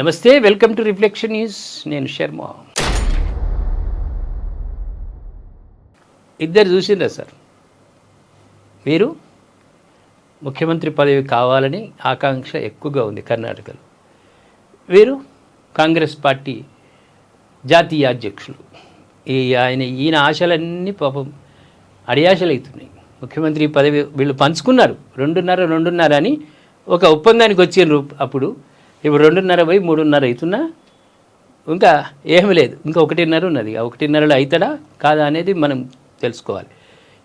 నమస్తే welcome to reflection is నేను శర్మ. ఇద్దరు చూసిందా సార్? మీరు? ముఖ్యమంత్రి పదవి కావాలని ఆకాంక్ష ఎక్కువగా ఉంది కర్ణాటకలో. వీరు? కాంగ్రెస్ పార్టీ జాతీయ అధ్యక్షులు. ఈ ఆయన ఈయన ఆశలన్నీ పాపం అడియాశలు అవుతున్నాయి ముఖ్యమంత్రి పదవి వీళ్ళు పంచుకున్నారు. రెండున్నర రెండున్నర అని ఒక ఒప్పందానికి వచ్చిన అప్పుడు. ఇప్పుడు రెండున్నర పోయి మూడున్నర అవుతున్నా? ఇంకా ఏమీ లేదు. ఇంకా ఒకటిన్నర ఉన్నది. ఒకటిన్నరలో అవుతాడా? కాదా అనేది మనం తెలుసుకోవాలి.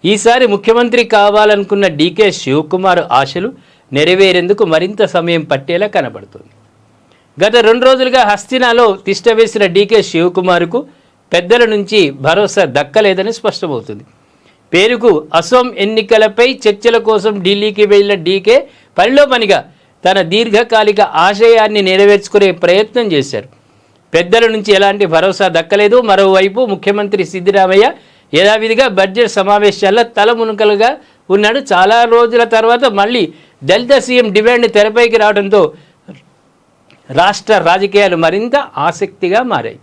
ఈసారి ముఖ్యమంత్రి కావాలనుకున్న డీకే శివకుమార్ ఆశలు నెరవేరేందుకు మరింత సమయం పట్టేలా కనబడుతుంది. గత రెండు రోజులుగా హస్తినాలో తిష్టవేసిన డీకే శివకుమార్కు పెద్దల నుంచి భరోసా దక్కలేదని స్పష్టమవుతుంది. పేరుకు అసోం ఎన్నికలపై చర్చల కోసం ఢిల్లీకి వెళ్ళిన డీకే పనిలో పనిగా తన దీర్ఘకాలిక ఆశయాన్ని నెరవేర్చుకునే ప్రయత్నం చేశారు. పెద్దల నుంచి ఎలాంటి భరోసా దక్కలేదు. మరోవైపు ముఖ్యమంత్రి సిద్దిరామయ్య యథావిధిగా బడ్జెట్ సమావేశాల్లో తలమునుకలుగా ఉన్నాడు. చాలా రోజుల తర్వాత మళ్ళీ దళిత సీఎం డిమాండ్ తెరపైకి రావడంతో రాష్ట్ర రాజకీయాలు మరింత ఆసక్తిగా మారాయి.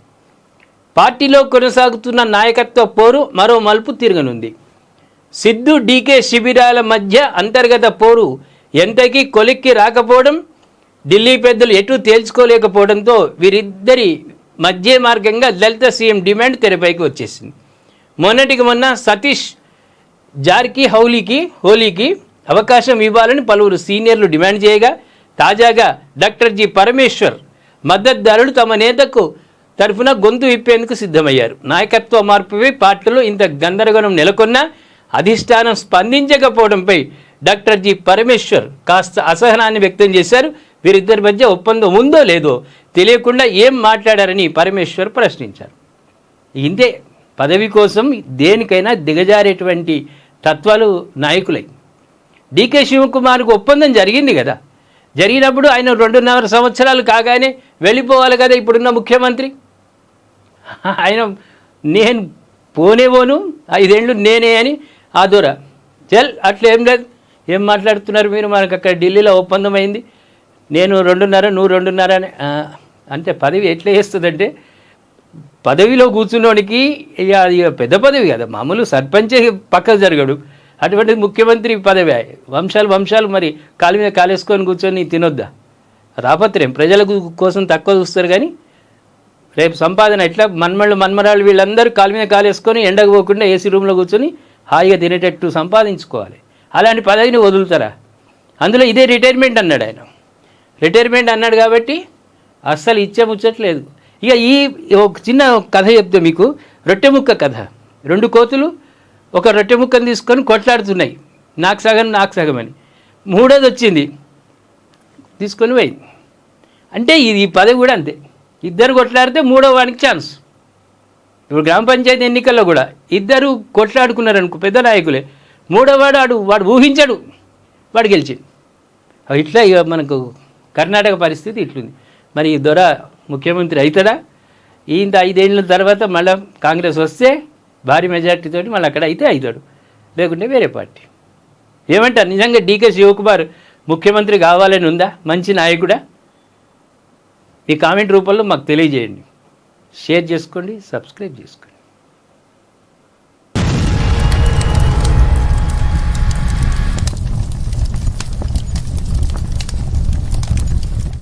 పార్టీలో కొనసాగుతున్న నాయకత్వ పోరు మరో మలుపు తిరగనుంది. సిద్ధు డీకే శిబిరాల మధ్య అంతర్గత పోరు ఎంతకీ కొలిక్కి రాకపోవడం ఢిల్లీ పెద్దలు ఎటు తేల్చుకోలేకపోవడంతో వీరిద్దరి మధ్య మార్గంగా దళిత సీఎం డిమాండ్ తెరపైకి వచ్చేసింది. మొన్నటికి మొన్న సతీష్ జార్కి హౌలీకి హోలీకి అవకాశం ఇవ్వాలని పలువురు సీనియర్లు డిమాండ్ చేయగా తాజాగా డాక్టర్ జి పరమేశ్వర్ మద్దతుదారులు తమ నేతకు తరఫున గొంతు విప్పేందుకు సిద్ధమయ్యారు. నాయకత్వ మార్పుపై పార్టీలో ఇంత గందరగోళం నెలకొన్నా అధిష్టానం స్పందించకపోవడంపై డాక్టర్ జి పరమేశ్వర్ కాస్త అసహనాన్ని వ్యక్తం చేశారు. వీరిద్దరి మధ్య ఒప్పందం ఉందో లేదో తెలియకుండా ఏం మాట్లాడారని పరమేశ్వర్ ప్రశ్నించారు. ఇంతే పదవి కోసం దేనికైనా దిగజారేటువంటి తత్వాలు నాయకులై. డీకే శివకుమార్కు ఒప్పందం జరిగింది కదా. జరిగినప్పుడు ఆయన రెండున్నర సంవత్సరాలు కాగానే వెళ్ళిపోవాలి కదా ఇప్పుడున్న ముఖ్యమంత్రి. ఆయన నేను పోనేవోను ఐదేళ్ళు నేనే అని ఆ దూర చల్ అట్లా ఏం లేదు. ఏం మాట్లాడుతున్నారు మీరు? మనకు అక్కడ ఢిల్లీలో ఒప్పందం అయింది నేను రెండున్నర నువ్వు రెండున్నర అని అంటే పదవి ఎట్లా చేస్తుందంటే పదవిలో కూర్చున్నోడికి ఇక అది పెద్ద పదవి కదా. మామూలు సర్పంచే పక్కకు జరగడు. అటువంటి ముఖ్యమంత్రి పదవి. వంశాలు వంశాలు మరి కాలు మీద కాలేసుకొని కూర్చొని తినొద్దా? రాపత్రేం ప్రజల కోసం తక్కువ చూస్తారు కానీ రేపు సంపాదన ఎట్లా? మన్మళ్ళు మన్మరాళ్ళు వీళ్ళందరూ కాలు మీద కాలేసుకొని ఎండకు పోకుండా ఏసీ రూమ్లో కూర్చొని హాయిగా తినేటట్టు సంపాదించుకోవాలి. అలాంటి పదవిని వదులుతారా? అందులో ఇదే రిటైర్మెంట్ అన్నాడు ఆయన. రిటైర్మెంట్ అన్నాడు కాబట్టి అస్సలు ఇచ్చే ముచ్చట్లేదు ఇక ఈ ఒక చిన్న కథ చెప్తే మీకు. రొట్టె ముక్క కథ. రెండు కోతులు ఒక రొట్టె ముక్కను తీసుకొని కొట్లాడుతున్నాయి. నాకు సగం నాకు సగం అని. మూడోది వచ్చింది. తీసుకొని పోయింది అంటే ఇది ఈ పదవి కూడా అంతే. ఇద్దరు కొట్లాడితే మూడో వానికి ఛాన్స్ ఇప్పుడు గ్రామ పంచాయతీ ఎన్నికల్లో కూడా ఇద్దరు కొట్లాడుకున్నారనుకో పెద్ద నాయకులే. మూడో వాడు వాడు వాడు ఊహించాడు వాడు గెలిచింది ఇట్లా ఇక మనకు కర్ణాటక పరిస్థితి ఇట్లుంది. మరి ఈ దొర ముఖ్యమంత్రి అవుతాడా ఈయంత ఐదేళ్ళ తర్వాత మళ్ళీ కాంగ్రెస్ వస్తే భారీ మెజార్టీతో మళ్ళీ అక్కడ అయితే అవుతాడు లేకుంటే వేరే పార్టీ. ఏమంటారు? నిజంగా డీకే శివకుమార్ ముఖ్యమంత్రి కావాలని ఉందా? మంచి నాయకుడా? ఈ కామెంట్ రూపంలో మాకు తెలియజేయండి. షేర్ చేసుకోండి సబ్స్క్రైబ్ చేసుకోండి.